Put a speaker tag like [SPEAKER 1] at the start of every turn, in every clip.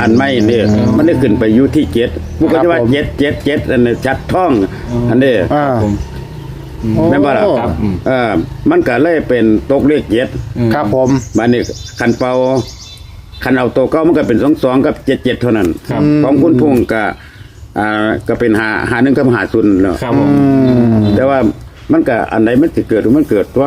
[SPEAKER 1] อันไม่เนี่ยมันได้ขึ้นไปอยู่ที่เจ็ดพวกก็จะว่า
[SPEAKER 2] ครับผม
[SPEAKER 1] เจ็ดเจ็ดเจ็ดอันนี้ชัดท่องอันนี้
[SPEAKER 2] อ่า
[SPEAKER 3] ผม
[SPEAKER 1] แม่นบ่ล่ะ
[SPEAKER 2] โอ้
[SPEAKER 3] ครับอืม
[SPEAKER 1] เออมันก็เลยเป็นตกเลขเจ็ด
[SPEAKER 2] ครับผม
[SPEAKER 1] บัดนี้คันเป่าคันเอาตัวเก้ามันก็เป็นสองสองกับเจ็ดเจ็ดเท่านั้น
[SPEAKER 3] ครับ
[SPEAKER 1] ของคุณพุ่งก็อ่าก็เป็นหาหาหนึ่งกับหาศูนย์เนาะ
[SPEAKER 3] ครับผม
[SPEAKER 1] แต่ว่า มันก็อันไหนมันสิเกิดหรือมันเกิดตัว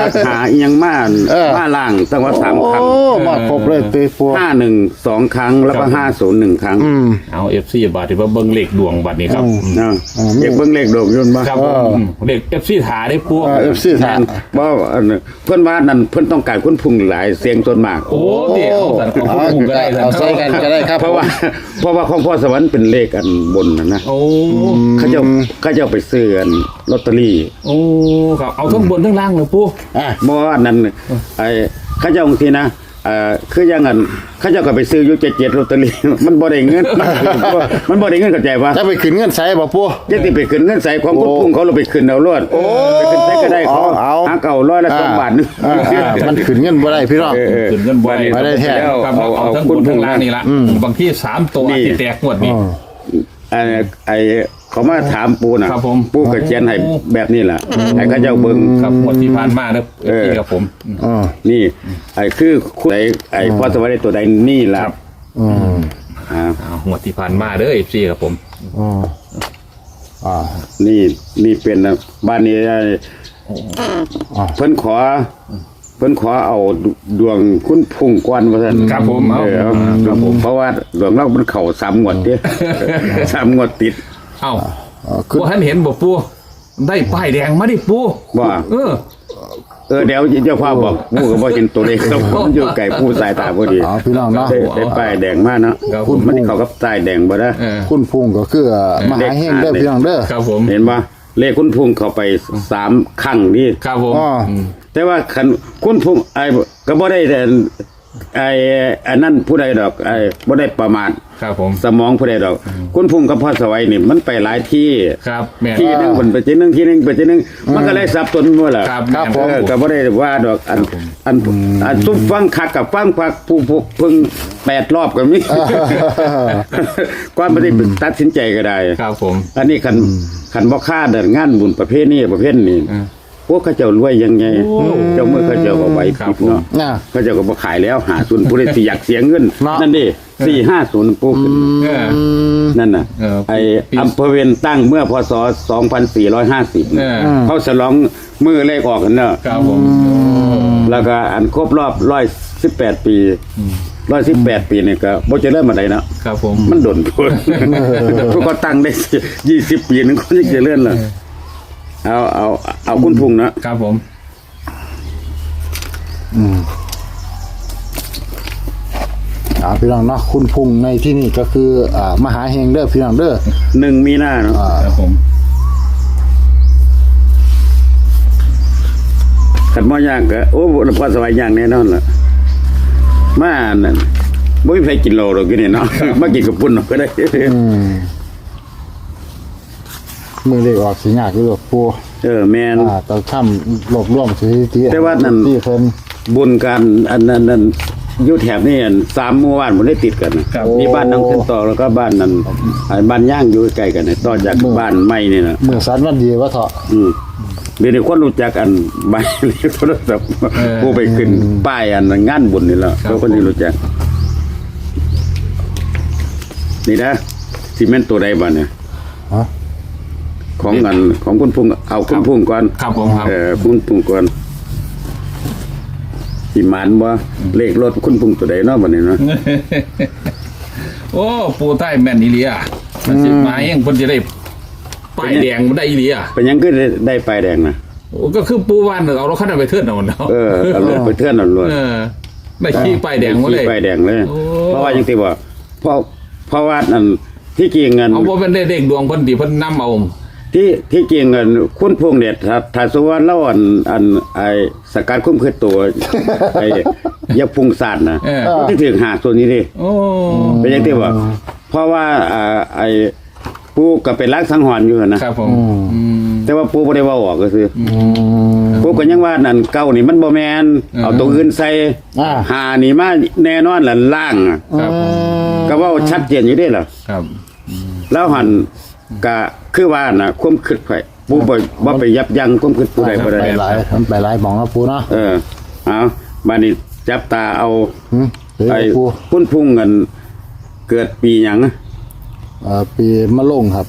[SPEAKER 1] ราคาอีหยังมา
[SPEAKER 2] เออ
[SPEAKER 1] มาล่างตั้งว่าสามครั้ง
[SPEAKER 2] โอ้มาครบเลยตีปู
[SPEAKER 1] ห้าหนึ่งสองครั้งแล้วก็ห้าศูนย์หนึ่งครั้ง
[SPEAKER 2] อืม
[SPEAKER 3] เอาเอฟซีบาทที่ว่าเบิ้งเลขดวงบัตรนี้ครับ
[SPEAKER 2] อืม
[SPEAKER 3] อืม
[SPEAKER 1] เนาะ
[SPEAKER 2] อ่ามี
[SPEAKER 1] เด็กเบิ้งเลขโดกยนต์บ่
[SPEAKER 3] ครับผมอืมเลขเอฟซีถาได้ปู
[SPEAKER 2] เอฟซี
[SPEAKER 1] แท
[SPEAKER 2] ทาน
[SPEAKER 1] นบ่อันนั้นเพิ่นว่านั่นเพิ่นต้องการคนพุ่งหลายเสียงส่วนมาก
[SPEAKER 3] โอ้เดี๋ยวสันของ
[SPEAKER 2] เอา
[SPEAKER 3] ผมก็ได้สัน
[SPEAKER 2] เอาใส่กันก็ได้ครับ
[SPEAKER 1] เพราะว่าเพราะว่าของพ่อสวรรค์เป็นเลขอันบนนะนะ
[SPEAKER 3] โอ้
[SPEAKER 1] เขาเจ้าเขาเจ้าไปซื้ออันลอตเตอรี่
[SPEAKER 3] โอ้ครับเอาทั้งบนทั้งล่างเลยปู
[SPEAKER 2] อะ
[SPEAKER 1] บ่ว่านั่นไอ้เขาเจ้าบางทีนะเอ่อคืออย่างนั้นเขาเจ้าก็ไปซื้ออยู่77ลอตเตอรี่มันบ่ได้เงิน มันบ่ได้เงินเข้าใจป่ะ
[SPEAKER 2] จะไปขึ้นเงินใส่บ่ปู
[SPEAKER 1] ยังสิไปขึ้นเงินใส่ของคุณพุ่งเขาเราไปขึ้นเอารวดไปขึ้นใส่ก็ได้เขา
[SPEAKER 2] เอาเอา
[SPEAKER 1] หักเอาร้อยละสองบาทนึง
[SPEAKER 2] อ่าอ่ามันขึ้นเงินบ่ได้พี่น้อง
[SPEAKER 1] เออเออ
[SPEAKER 3] ขึ้นเงินบ่อย
[SPEAKER 2] ไม่ได้แท้
[SPEAKER 3] ครับ
[SPEAKER 1] เอา
[SPEAKER 3] เอา
[SPEAKER 1] เอา
[SPEAKER 3] ทั้ง
[SPEAKER 1] คุ
[SPEAKER 3] บ
[SPEAKER 1] ณ
[SPEAKER 3] น
[SPEAKER 1] พุ่
[SPEAKER 3] ทั้
[SPEAKER 1] ง
[SPEAKER 3] งล่างนี่ละบางที่สามตัว
[SPEAKER 1] นี่
[SPEAKER 3] ที่แตกงวดนี้
[SPEAKER 1] ไอ้ไอ้ เขามาถามปูน่ะ
[SPEAKER 3] ครับผม
[SPEAKER 1] ปูก็เขียนให้แบบนี้ล่ะให้เขาเจ้าเบิ่ง
[SPEAKER 3] ครับงวดที่ผ่านมาเนอะเอฟซีครับผม
[SPEAKER 2] อ่า
[SPEAKER 1] นี่ ไอ้คือคุณไอ้ไอ้พอสวัสดิ์ตัวใดนี่ล่ะ
[SPEAKER 3] ครับ
[SPEAKER 2] อืม
[SPEAKER 1] อ่า
[SPEAKER 3] เอางวดที่ผ่านมาเด้อเอฟซีครับผม
[SPEAKER 2] อ่าอ่า
[SPEAKER 1] นี่นี่เป็นนะบ้านนี้ไอ้
[SPEAKER 2] อ่า
[SPEAKER 1] เพิ่นขอ เพิ่นขอเอาดวงคุณพุ่งกวนว่าซั่น
[SPEAKER 3] ครับผมเอา
[SPEAKER 1] เออเอาครับผมเพราะว่าดวงเรามันเข้าสามงวดเด้ สามงวดติด
[SPEAKER 3] เอ้า
[SPEAKER 2] อ่าขึ้น
[SPEAKER 3] ว่าท่านเห็นบ่ปูได้ป้ายแดงมาดิปู
[SPEAKER 1] ว่า
[SPEAKER 3] เออ
[SPEAKER 1] เออเดี๋ยวเจ้าพ่อบอกผู้ก็บ่เห็นตัวเลขครับผมอยู่ไกลผู้สายตาพอดี
[SPEAKER 2] อ๋อพี่น้องเนาะ
[SPEAKER 1] ได้ได้ป้ายแดงมากเนาะ
[SPEAKER 3] ครับ
[SPEAKER 1] คุณมันเข้ากับป้ายแดงบ่ได้
[SPEAKER 3] เออ
[SPEAKER 2] คุณพุ่งก็คือมหาเฮงเด้อพี่น้องเด้อ
[SPEAKER 3] ครับผม
[SPEAKER 1] เห็นป่ะเลขคุณพุ่งเข้าไปสามครั้งนี่
[SPEAKER 3] ครับผม
[SPEAKER 2] อ๋ออื
[SPEAKER 3] ม
[SPEAKER 1] แต่ว่าคันคุณพุ่งไอ้ก็บ่ได้แต่ไอ้อันนั้นผู้ใดดอกไอ้บ่ได้ประมาท
[SPEAKER 3] ครับผม
[SPEAKER 1] สมองผู้ใดดอก คุณพุ่งกับพ่อสวัยนี่มันไปหลายที่
[SPEAKER 3] ครับแม่น
[SPEAKER 1] ที่หนึงคนไปที่หนึงที่หนึงไปที่หนึงมันก็เลยสับสนหมดล่ะ
[SPEAKER 3] ครับ
[SPEAKER 2] ครับ
[SPEAKER 3] แม่น
[SPEAKER 2] ผม
[SPEAKER 1] เออก็บ่ได้ว่าดอกอันอันอันซุปฟังคักกับฟังคักผู้ผู้เพิ่งแปดรอบก็มีก่อนบ่ได้ตัดสินใจก็ได้
[SPEAKER 3] ครับผม
[SPEAKER 1] อันนี้คันคันบ่ค่าเดินงานบุญประเภทนี้ประเภทนี้
[SPEAKER 3] อืม
[SPEAKER 1] พวกเขาเจ้ารวยยังไง
[SPEAKER 3] โอ้
[SPEAKER 1] เจ้าเมื่อเขาเจ้าก็ไหว
[SPEAKER 3] ครับ
[SPEAKER 1] ปิดเนาะ
[SPEAKER 2] น่ะ
[SPEAKER 1] เขาเจ้าก็บ่ขายแล้วหาศูนย์ผู้ใดสิอยากเสียเงิน
[SPEAKER 2] เนาะ
[SPEAKER 1] นั่นดิ450ปุ๊บ
[SPEAKER 3] เออ
[SPEAKER 1] นั่นน่ะ
[SPEAKER 3] เออ
[SPEAKER 1] ไอ้
[SPEAKER 3] ปี
[SPEAKER 1] อำเภอเวียนตั้งเมื่อพศ2450
[SPEAKER 3] เออ
[SPEAKER 1] เขาฉลองมือเลขออกกันเนาะ
[SPEAKER 3] ครับผม
[SPEAKER 1] แล้วก็อันครบรอบ118 ปี118 ปีนี่ก็บ่เจะเริ่มมาได้เนาะ
[SPEAKER 3] ครับผม
[SPEAKER 1] มันโดนพูดพวกก็ตั้งได้ยี่สิบปีนึงก็ยังจะเลื่อนเลย เอาเอาเอาคุณพุงนะครับ
[SPEAKER 3] ผม
[SPEAKER 2] อ่าพี่น้องเนาะคุณพุ่งในที่นี่ก็คืออ่ามหาเฮงเด้อพี่น้องเด้อ
[SPEAKER 1] หนึ่งมีหน้าเนาะ
[SPEAKER 2] อ่า
[SPEAKER 3] ครับผม
[SPEAKER 1] ขันมอย่างก็โอ้พอสบายอย่างแน่นอนล่ะมานั่นบ่มีใครกินโลหรอกกินนี่เนาะมากินกับปุ่นเนาะก็ได้
[SPEAKER 2] อืม มือเล็กออกสีหยากอยู่ดอกปู
[SPEAKER 1] เออแมน
[SPEAKER 2] อ่าต้องทำรวบรวมสถิติ
[SPEAKER 1] แต่ว่านั่น
[SPEAKER 2] ที่เพิ่น
[SPEAKER 1] บุญการอันนั้นนั้นอยู่แถบนี้อันสามหมู่บ้านมันได้ติดกันนะครับ มีบ้านน้องเส้นต่อแล้วก็บ้านนั้นอ่าบ้านย่างอยู่ใกล้กันเนี่ยต่อจากบ้านใหม่นี่นะ
[SPEAKER 2] มือสันวันดีวะเถาะ
[SPEAKER 1] อืมเดี๋ยวนี้คนรู้จักอันใบเรียกโทรศัพท์ผู้ไปขึ้นป้ายอันงานบุญนี่แล้วเขาคนนี้รู้จัก นี่นะซีเมนต์ตัวใดบ้านเนี่ย
[SPEAKER 2] ฮะ
[SPEAKER 1] ของอันของคุณพุ่งเอาคุณพุ่งก่อน
[SPEAKER 3] ครับผมครับ
[SPEAKER 1] เออคุณพุ่งก่อนสิหมานบ่เลขรถคุณพุ่งตัวใดเนาะบัดนี้เนาะ
[SPEAKER 3] โอ้ปูใต้แม่นอีหลีอะมันสิมาเองเพิ่นจะได้ป้ายแดงบ่ได้อีหลีอะ
[SPEAKER 1] เป็นหยังก็ได้ได้ป้ายแดงนะ
[SPEAKER 3] โอ้ก็คือปูว่านเอารถคันนั้นไปเทิดเอาเนาะ
[SPEAKER 1] เออเอารถไปเทื่อนเอารถ
[SPEAKER 3] เออได้ขี้ป้ายแดงมาเลย
[SPEAKER 1] ขี่ป้ายแดงเลย
[SPEAKER 3] โอ้
[SPEAKER 1] เพราะว่าจังซี่บ่เพราะเพราะว่าอันที่จริงเงิน
[SPEAKER 3] เอาบ่เป็นได้เด็กดวงเพิ่นดิเพิ่นนำเอา
[SPEAKER 1] ที่ที่จริงเงินคุณพวงเด็ดถ้าถ้าสมมุติว่าเราอันอันไอสกัดคุ้มคือตัว ไอ้ยาพุงศาสตร์นะ
[SPEAKER 3] เออ
[SPEAKER 1] ที่ถึงหาตัวนี้ดิ
[SPEAKER 3] โอ้
[SPEAKER 1] เป็นอย่างที่ว่าเพราะว่าอ่าไอ้ปูก็เป็นรักสังหรณ์อยู่นะครับ
[SPEAKER 3] ผมอืม
[SPEAKER 1] แต่ว่าปูบ่ได้เว่าออกก็คืออปูก็ยังว่านั่นเก้านี่มันบ่แมน
[SPEAKER 3] อืม
[SPEAKER 1] เอาตัวอื่นใส่
[SPEAKER 2] อ่า
[SPEAKER 1] หานี่มาแน่นอนล่ะล่างอะ
[SPEAKER 3] ครับผม
[SPEAKER 1] ก็เว่าชัดเจนอยู่ได้ล่ะ
[SPEAKER 3] ครับ
[SPEAKER 1] แล้วหัน ก็คือว่าน่ะความคิดไผผู้บ่บ่ไปยับยั้งความคิดผู้ใดบ่ได้
[SPEAKER 2] ไปหลายมันไปหลายหมองนะปูเนาะ
[SPEAKER 1] เออเอาบัดนี้จับตาเอา
[SPEAKER 2] หืมเดี๋ยว
[SPEAKER 1] ไอ้
[SPEAKER 2] ปู
[SPEAKER 1] พุ่นพุ่งกันเกิดปีหยัง
[SPEAKER 2] เอ่อปีมะลงครับ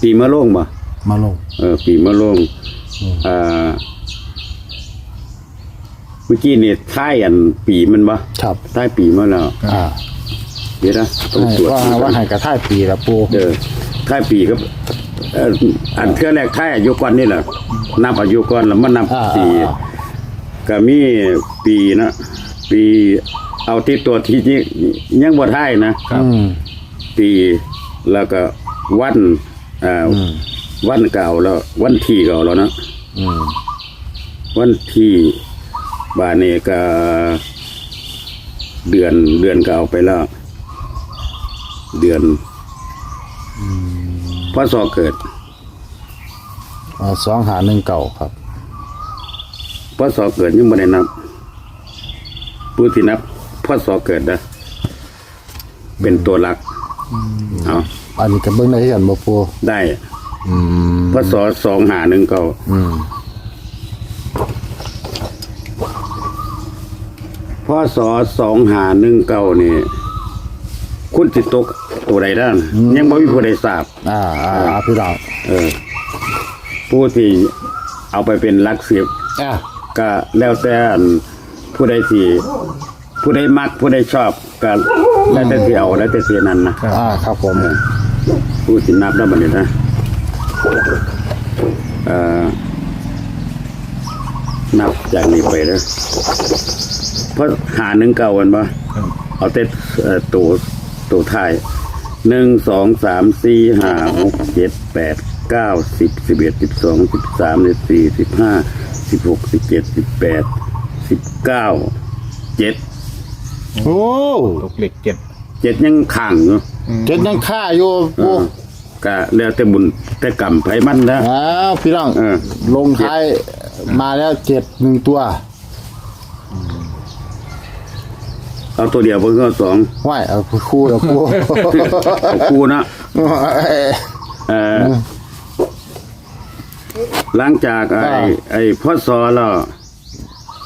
[SPEAKER 1] ปีมะโรงบ่
[SPEAKER 2] มะลง
[SPEAKER 1] เออปีมะโรงอ่าเมื่อกี้นี่ท้ายอันปีมันบ่
[SPEAKER 2] ครับ
[SPEAKER 1] ท้ายปีมาแล้ว
[SPEAKER 2] อ่า
[SPEAKER 1] เดี๋ยวนะต้อง
[SPEAKER 2] ให้
[SPEAKER 1] ตรวจ
[SPEAKER 2] ว่าว่าให้กระท่ายปีละปู
[SPEAKER 1] เออท้ายปีก็เอ่ออันเทื่อแรกท้ายอายุก่อนนี่แหละนับอายุก่อนแล้วมันนับ
[SPEAKER 2] อ่า
[SPEAKER 1] ปี
[SPEAKER 2] อ่า
[SPEAKER 1] ก็มีปีนะปีเอาที่ตัวที่นี่ยังบ่ท้ายนะ
[SPEAKER 2] อืม
[SPEAKER 1] ปีแล้วก็วันอ่าวันเก่าแล้ว วันที่เก่าแล้วนะ
[SPEAKER 2] อืม
[SPEAKER 1] วันที่ บาเนก็เดือนเดือนก็เอาไปแล้ว เดือนพศเกิด
[SPEAKER 2] อ่าสองหาหนึ่งเก่าครับ
[SPEAKER 1] พศเกิดยังไม่ได้นับผู้ที่นับพศเกิดนะเป็นตัวหลักเอา
[SPEAKER 2] อันนี้ก็เบิ้งได้ที่กันบ่ปู
[SPEAKER 1] ได้
[SPEAKER 2] อืม
[SPEAKER 1] พศสองหาหนึ่งเก้า
[SPEAKER 2] อืม
[SPEAKER 1] พศสองหาหนึ่งเก้านี่ คุณติดตกตัวใดด้านยังไม่มีผู้ใดทราบ
[SPEAKER 2] อ่าอ่าอ่าพี่น้อง
[SPEAKER 1] เออ ผู้ที่เอาไปเป็นหลักสิบ
[SPEAKER 2] อ่า
[SPEAKER 1] ก็แล้วแต่อันผู้ใดที่ผู้ใดมักผู้ใดชอบก็แล้วแต่ที่เอาแล้วแต่ที่นั้นนะ
[SPEAKER 2] อ่าครับผม
[SPEAKER 1] ผู้ที่นับได้บัดนี้นะเอ่อนับจากนี้ไปนะ เพราะหาหนึ่งเก้าวันปะเอาแต่เอ่อตัวตัวท้ายหนึ่งสองสามสี่ห้าหกเจ็ดแปดเก้าสิบสิบเอ็ดสิบสองสิบสามสิบสี่สิบห้าสิบหกสิบเจ็ดสิบแปดสิบเก้าเจ็ด
[SPEAKER 2] โอ้
[SPEAKER 3] ตกเหล็กเจ็ด
[SPEAKER 1] เจ็ดยังขังอยู่
[SPEAKER 2] เจ็ดยังค่าอยู่
[SPEAKER 1] เอ
[SPEAKER 2] ปู
[SPEAKER 1] อก็แล้วแต่บุญแต่กรรมไผมันนะ
[SPEAKER 2] อ้าวพี่น้อง
[SPEAKER 1] เออ
[SPEAKER 2] ลงท้ายมาแล้วเจ็ดหนึ่งตัว
[SPEAKER 1] เอาตัวเดียวเพิ่งก็สอง
[SPEAKER 2] ไหวเอาคู่เอาคู่
[SPEAKER 1] เอาคู่นะเอ่อหลังจากไอ้
[SPEAKER 2] อ่า
[SPEAKER 1] ไอ้พ่อซอแล้ว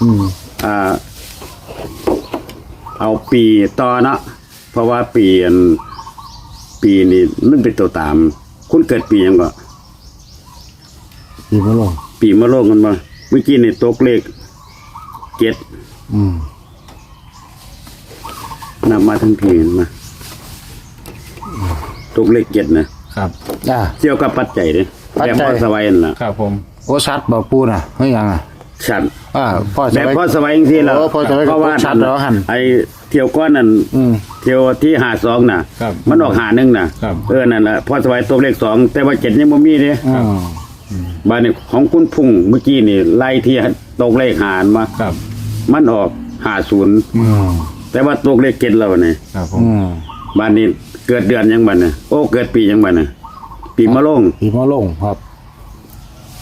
[SPEAKER 2] อืม
[SPEAKER 1] อ่า เอาปีต่อนะเพราะว่าปีอันปีนี้มันเป็นตัวตาม คุณเกิดปีหยังก็
[SPEAKER 2] ปีมะลง
[SPEAKER 1] ปีมะโรงกันมาเมื่อกี้นี่ตกเลขเจ็ด
[SPEAKER 2] อืม
[SPEAKER 1] นำมาทั้งทีเห็นมาตกเลขเจ็ดนะ
[SPEAKER 3] ครับ
[SPEAKER 2] อ่า
[SPEAKER 1] เกี่ยวกับปัจจัยเนี่ย
[SPEAKER 2] ปัจจัย
[SPEAKER 1] แบบพ่อสวัยนั่นล่ะ
[SPEAKER 3] ครับผม
[SPEAKER 2] โอชัดบ่ปูน่ะเฮ้ยยังอะ
[SPEAKER 1] ชัด
[SPEAKER 2] อ่าพ่อ
[SPEAKER 1] แบ
[SPEAKER 2] จะ
[SPEAKER 1] บ
[SPEAKER 2] ไว้
[SPEAKER 1] พ่อสวัยจริงๆแล้ว
[SPEAKER 2] โอ้พ่อสวัยก็
[SPEAKER 1] เพราะว่า
[SPEAKER 2] ชัดแล้วหั่น
[SPEAKER 1] ไอเที่ยวก้อนนั่น
[SPEAKER 2] อืม
[SPEAKER 1] เที่ยวที่หาสองน่ะ
[SPEAKER 3] ครับ
[SPEAKER 1] มันออกหาหนึ่งน่ะ
[SPEAKER 3] ครับ
[SPEAKER 1] เออนั่นแหละพ่อสวัยตัวเลขสองแต่ว่าเจ็ดยังบ่มีเด้
[SPEAKER 2] อืม
[SPEAKER 1] บ้านนี้ของคุณพุ่งเมื่อกี้นี่ไล่ที่ตกเลขหารมา
[SPEAKER 3] ครับ
[SPEAKER 1] มันออกหาศูนย์
[SPEAKER 2] อืม
[SPEAKER 1] แต่ว่าตกเลขเจ็ดแล้วเนี่ย
[SPEAKER 3] ครับผม
[SPEAKER 2] อืม
[SPEAKER 1] บ้านนี้เกิดเดือนยังบ้านเนี่ยโอ้เกิดปียังบ้านเนี่ยปีมะโรง
[SPEAKER 2] ปีมะลงครับ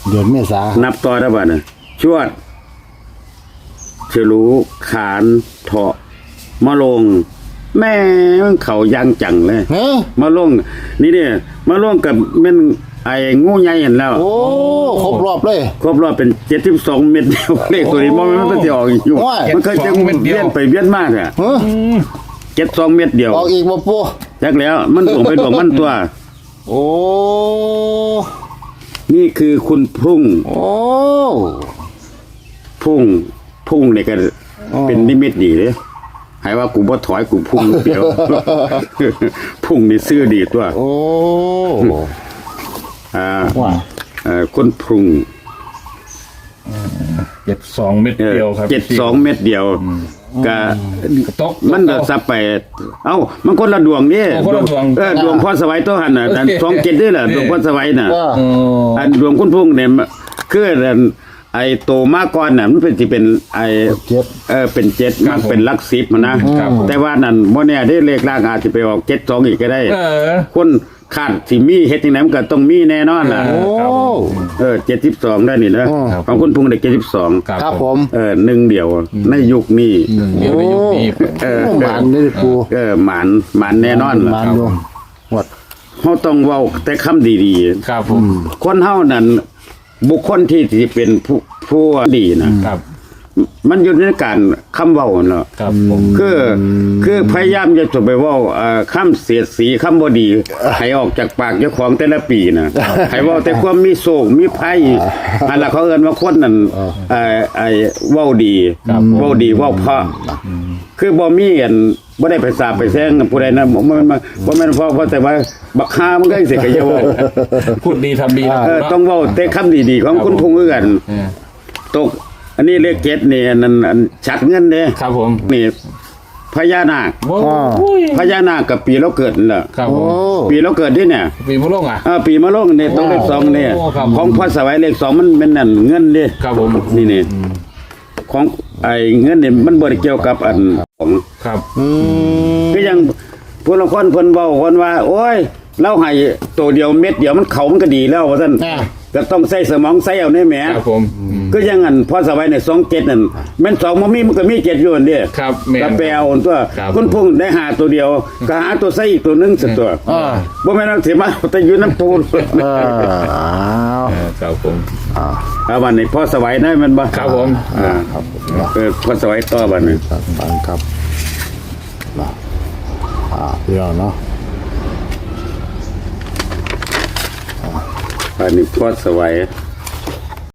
[SPEAKER 2] เดือนเมษา
[SPEAKER 1] นับต่อได้บ้านเนี่ยชวดฉลูขานเถาะมะโรงแม่มันเขายางจังเลย
[SPEAKER 2] เฮ้ย
[SPEAKER 1] มาลงนี่เนี่ยมาลงกับแม่น ไอ้งูใหญ่เห็นแล้ว
[SPEAKER 2] โอ้ครบรอบเลย
[SPEAKER 1] ครบรอบเป็นเจ็ดสิบสองเม็ดเดียวเลขตัวนี้มันมันจะออกอยู่
[SPEAKER 2] ว้าย
[SPEAKER 1] มันเคยจะเวียนไปเวียนมากอะ
[SPEAKER 2] เฮ้ย
[SPEAKER 1] เจ็ดสองเม็ดเดียว
[SPEAKER 2] ออกอีกบ่ปู
[SPEAKER 1] จักแล้วมันหลงไปหลงมันตัว
[SPEAKER 2] โอ้
[SPEAKER 1] นี่คือคุณพุ่ง
[SPEAKER 2] โอ้
[SPEAKER 1] พุ่งพุ่งเนี่ยก็เป็นนิมิตดีเลยให้ว่ากูบ่ถอยกูพุ่งเดียว พุ่งนี่ซื่อดีตัว
[SPEAKER 2] โอ้
[SPEAKER 1] อ่า
[SPEAKER 2] ว่า
[SPEAKER 1] เอ่อคุณพุ่ง
[SPEAKER 3] เจ็ดสองเม็ดเดียวครับ
[SPEAKER 1] เจ็ดสองเม็ดเดียวก็
[SPEAKER 3] ตก
[SPEAKER 1] มันก็ซับไป เอ้า มันคนละดวงนี่
[SPEAKER 3] โอ้คนละดวง
[SPEAKER 1] เออดวงพ่อสวัยตัวหันน่ะอันสองเจ็ดด้วยล่ะดวงพ่อสวัยน่ะ
[SPEAKER 2] ว่า
[SPEAKER 3] โอ้
[SPEAKER 1] อันดวงคุณพุ่งเนี่ยคืออัน ไอ้โตมาก่อนน่ะมันเป็นที่เป็นไอ้
[SPEAKER 2] เจ็ด
[SPEAKER 1] เออเป็นเจ็ดมันเป็นหลักสิบนะแต่ว่านั่นบ่แน่ได้เลขล่างอาจจะไปออกเจ็ดสองอีกก็ได้
[SPEAKER 3] เออ
[SPEAKER 1] คนคาดสิมีเฮ็ดจังไดมันก็ต้องมีแน่นอนล่ะ
[SPEAKER 2] โอ้
[SPEAKER 3] ครับผม
[SPEAKER 1] เออ72ได้นี่นะ
[SPEAKER 2] อ๋อ
[SPEAKER 1] ของคุณพุงได้72
[SPEAKER 3] ครับ
[SPEAKER 2] ครับผม
[SPEAKER 1] เออหนึ่งเดียวในยุคนี้
[SPEAKER 3] หนึ่งเดียวในยุคนี้
[SPEAKER 1] เออ
[SPEAKER 2] โอ้หมานนี่ปู
[SPEAKER 1] เออหมานหมานแน่นอน
[SPEAKER 2] ห
[SPEAKER 1] ล่ะ
[SPEAKER 2] มานอยู่หมด
[SPEAKER 1] เฮาต้องเว้าแต่คำดี
[SPEAKER 3] ครับผม
[SPEAKER 1] ๆ คนเฮานั้น บุคคลที่ที่เป็นผู้ผู้ดีนะครับ มันอยู่ในการคำเว้าเนาะ
[SPEAKER 3] ครับผม
[SPEAKER 1] คือคือพยายามจะไปเว่าเอ่อคำเสียดสีคำบดีให้ออกจากปากเจ้าของแต่ละปีนะให้เว่าแต่ความมีโศกมีภัยอันละเขาเอิ้นว่าคนนั้นเอ่อไอ้เว้าดีเว้าดีเว้าเพราะคือบ่มีอัน บ่ได้ไปสาบไปแซงกับผู้ใดนะบ่แม่นมาบ่แม่นเพราะเพราะแต่ว่าบักฮามันก็สิก็อย่าเว้า
[SPEAKER 3] พูดดีทำดีนะ
[SPEAKER 1] เออ
[SPEAKER 3] เนาะ
[SPEAKER 1] ต้องเว้าแต่คำดีๆของคุณพงษ์คือกัน
[SPEAKER 3] เออ
[SPEAKER 1] ตก อันนี้เลขเจ็ดนี่อันนั้นอันชัดเงินเด้
[SPEAKER 3] ครับผม
[SPEAKER 1] นี่พญานาค
[SPEAKER 3] โอ้
[SPEAKER 2] อ่า
[SPEAKER 3] ย
[SPEAKER 1] พญานาคกับปีเราเกิดนั่นแหละ
[SPEAKER 3] ครับผ
[SPEAKER 2] โอ้
[SPEAKER 3] ม
[SPEAKER 1] ปีเราเกิดที่เนี่ย
[SPEAKER 3] ปีมะลงอะ
[SPEAKER 1] เออปีมะโรงเนี่ยต้องเลขสองเนี่ย
[SPEAKER 3] โอ้ครับ
[SPEAKER 1] ของพ่อสวัยเลขสองมันเป็นนั่นเงินดิ
[SPEAKER 3] ครับผม
[SPEAKER 1] นี่นี่ของไอ้เงินเนี่ยมันบริเกี่ยวกับอัน ของ
[SPEAKER 3] ครับ
[SPEAKER 2] อืม
[SPEAKER 1] ก็ยังผู้ละคนเพิ่นเว้าคนว่า โอ้ยเล่าให้ตัวเดียวเม็ดเดียวมันเขามันก็ดีแล้วว่าซั่น
[SPEAKER 2] อ่า
[SPEAKER 1] ก็ต้องใส่สมองใส่เอาแน่แหม
[SPEAKER 3] ครับผมอืม
[SPEAKER 1] ก็ยังอันพ่อสวัยเนี่ยสองเจ็ดนั่นแม่นสองบ่มีมันก็มีเจ็ดอยู่อันเดีย
[SPEAKER 3] ครับแม่น
[SPEAKER 1] ก็แปลเอาตัว
[SPEAKER 3] ครับ
[SPEAKER 1] คุณพุ่งได้หาตัวเดียวก็หาตัวใส่อีกตัวหนึงสักตัว
[SPEAKER 2] อ่า
[SPEAKER 1] บ่แม่นเอาสิมาแต่อยู่น้ำปูน
[SPEAKER 2] เอออ้าว
[SPEAKER 3] เออครับผม
[SPEAKER 2] อ่า
[SPEAKER 1] เอาวันนี้พ่อสวัยได้มันบ่
[SPEAKER 3] ครับผม
[SPEAKER 1] อ่า
[SPEAKER 2] ครับผม
[SPEAKER 1] เออพ่อสวัยต่อบัดนี้
[SPEAKER 2] ครับฟังครับนะอ่าพี่น้องเนาะ
[SPEAKER 1] บัดนี้พ่อสวัย
[SPEAKER 2] ค